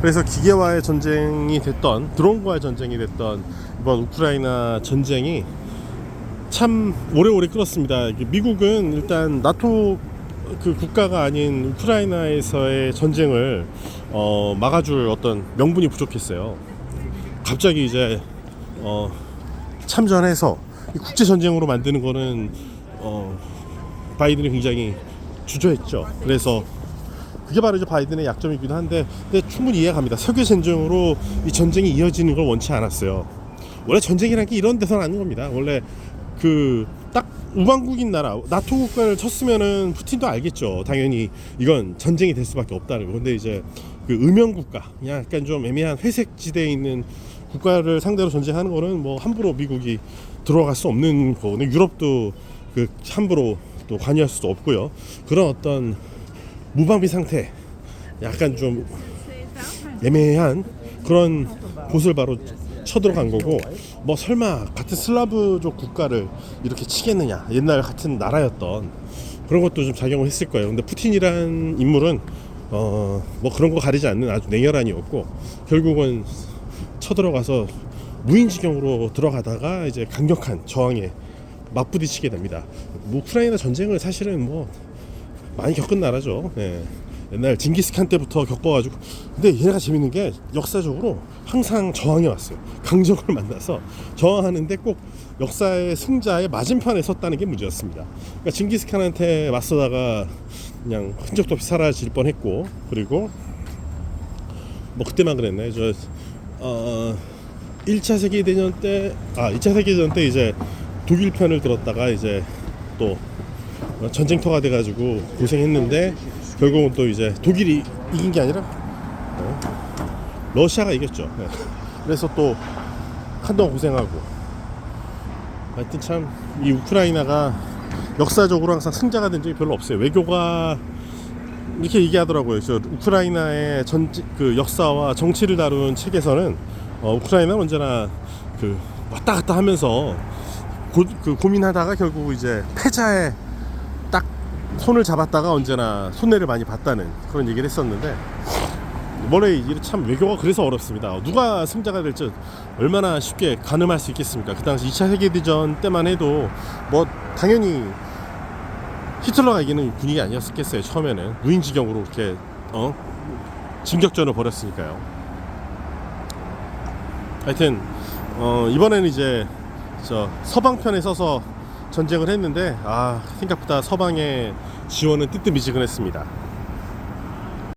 그래서 기계와의 전쟁이 됐던 드론과의 전쟁이 됐던 이번 우크라이나 전쟁이 참 오래오래 끌었습니다. 미국은 일단 나토 그 국가가 아닌 우크라이나에서의 전쟁을 어, 막아줄 어떤 명분이 부족했어요. 갑자기 이제 어, 참전해서 이 국제 전쟁으로 만드는 거는 어, 바이든이 굉장히 주저했죠. 그래서 그게 바로 이제 바이든의 약점이기도 한데, 근데 충분히 이해갑니다. 세계 전쟁으로 이 전쟁이 이어지는 걸 원치 않았어요. 원래 전쟁이라는 게 이런 데서는 아닌 겁니다. 원래 그 딱 우방국인 나라 나토 국가를 쳤으면은 푸틴도 알겠죠. 당연히 이건 전쟁이 될 수밖에 없다는 거. 근데 이제 그 음영 국가, 그냥 약간 좀 애매한 회색 지대에 있는 국가를 상대로 전쟁하는 거는 뭐 함부로 미국이 들어갈 수 없는 거거든요. 유럽도 그 함부로 또 관여할 수도 없고요. 그런 어떤 무방비 상태, 약간 좀 애매한 그런 곳을 바로 쳐들어간 거고 뭐 설마 같은 슬라브족 국가를 이렇게 치겠느냐. 옛날 같은 나라였던 그런 것도 좀 작용을 했을 거예요. 근데 푸틴이란 인물은 어 뭐 그런 거 가리지 않는 아주 냉혈한 이었고 결국은 쳐들어가서 무인지경으로 들어가다가 이제 강력한 저항에 맞부딪히게 됩니다. 뭐 우크라이나 전쟁을 사실은 뭐 많이 겪은 나라죠. 예. 옛날 징기스칸 때부터 겪어가지고 근데 얘네가 재밌는 게 역사적으로 항상 저항해 왔어요. 강적을 만나서 저항하는데 꼭 역사의 승자의 맞은편에 섰다는 게 문제였습니다. 그러니까 징기스칸한테 맞서다가 그냥 흔적도 없이 사라질 뻔했고 그리고 뭐 그때만 그랬네. 저 어, 1차 세계 대전 때 아, 2차 세계 대전 때 이제 독일 편을 들었다가 이제 또 어, 전쟁터가 돼가지고 고생했는데 결국은 또 이제 독일이 이긴 게 아니라 어, 러시아가 이겼죠. 네. 그래서 또 한동안 고생하고 하여튼 참 이 우크라이나가 역사적으로 항상 승자가 된 적이 별로 없어요. 외교가 이렇게 얘기하더라고요. 저 우크라이나의 전 그 역사와 정치를 다룬 책에서는 어, 우크라이나는 언제나 그 왔다 갔다 하면서 고, 그 고민하다가 결국 이제 패자의 딱 손을 잡았다가 언제나 손해를 많이 봤다는 그런 얘기를 했었는데 원래 참 외교가 그래서 어렵습니다. 누가 승자가 될지 얼마나 쉽게 가늠할 수 있겠습니까? 그 당시 2차 세계대전 때만 해도 뭐 당연히 히틀러가 이기는 분위기 아니었겠어요. 처음에는 무인지경으로 이렇게 어 진격전을 벌였으니까요. 하여튼 어 이번에는 이제 저 서방편에 서서 전쟁을 했는데 아 생각보다 서방의 지원은 뜨뜻미지근했습니다.